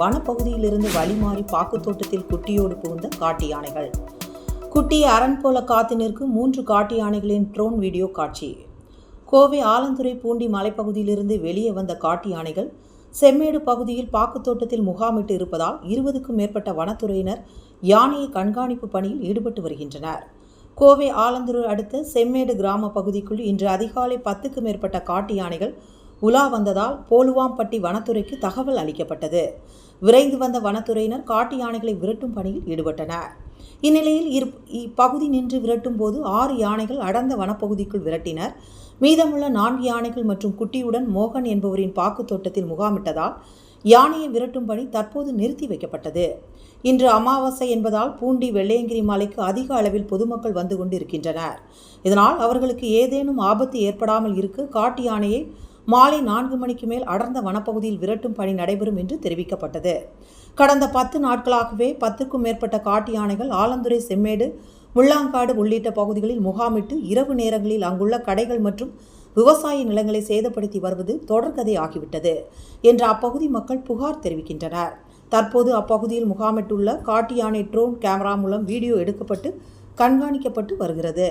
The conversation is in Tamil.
வனப்பகுதியிலிருந்து வழிமாறி பாக்குத்தோட்டத்தில் குட்டியோடு புகுந்த காட்டு யானைகள். குட்டியை அரண் போல காத்து நிற்கும் மூன்று காட்டு யானைகளின் ட்ரோன் வீடியோ காட்சி. கோவை ஆலந்துறை பூண்டி மலைப்பகுதியிலிருந்து வெளியே வந்த காட்டு யானைகள் செம்மேடு பகுதியில் பாக்குத்தோட்டத்தில் முகாமிட்டு இருப்பதால் இருபதுக்கும் மேற்பட்ட வனத்துறையினர் யானையை கண்காணிப்பு பணியில் ஈடுபட்டு வருகின்றனர். கோவை ஆலந்துறை அடுத்த செம்மேடு கிராம பகுதிக்குள் இன்று அதிகாலை பத்துக்கு மேற்பட்ட காட்டு யானைகள் உலா வந்ததால் போலுவாம்பட்டி வனத்துறைக்கு தகவல் அளிக்கப்பட்டது. விரைந்து வந்த வனத்துறையினர் காட்டு யானைகளை விரட்டும் பணியில் ஈடுபட்டனர். இந்நிலையில் இரு இப்பகுதி நின்று விரட்டும் போது ஆறு யானைகள் அடர்ந்த வனப்பகுதிக்குள் விரட்டினர். மீதமுள்ள நான்கு யானைகள் மற்றும் குட்டியுடன் மோகன் என்பவரின் பாக்கு தோட்டத்தில் முகாமிட்டதால் யானையை விரட்டும் பணி தற்போது நிறுத்தி வைக்கப்பட்டது. இன்று அமாவாசை என்பதால் பூண்டி வெள்ளையங்கிரி மாலைக்கு அதிக அளவில் பொதுமக்கள் வந்து கொண்டிருக்கின்றனர். இதனால் அவர்களுக்கு ஏதேனும் ஆபத்து ஏற்படாமல் இருக்க காட்டு யானையை மாலை நான்கு மணிக்கு மேல் அடர்ந்த வனப்பகுதியில் விரட்டும் பணி நடைபெறும் என்று தெரிவிக்கப்பட்டது. கடந்த பத்து நாட்களாகவே பத்துக்கும் மேற்பட்ட காட்டு யானைகள் ஆலந்துறை செம்மேடு முள்ளாங்காடு உள்ளிட்ட பகுதிகளில் முகாமிட்டு இரவு நேரங்களில் அங்குள்ள கடைகள் மற்றும் விவசாய நிலங்களை சேதப்படுத்தி வருவது தொடர்கதை ஆகிவிட்டது என்று அப்பகுதி மக்கள் புகார் தெரிவிக்கின்றனர். தற்போது அப்பகுதியில் முகாமிட்டுள்ள காட்டு யானை ட்ரோன் கேமரா மூலம் வீடியோ எடுக்கப்பட்டு கண்காணிக்கப்பட்டு வருகிறது.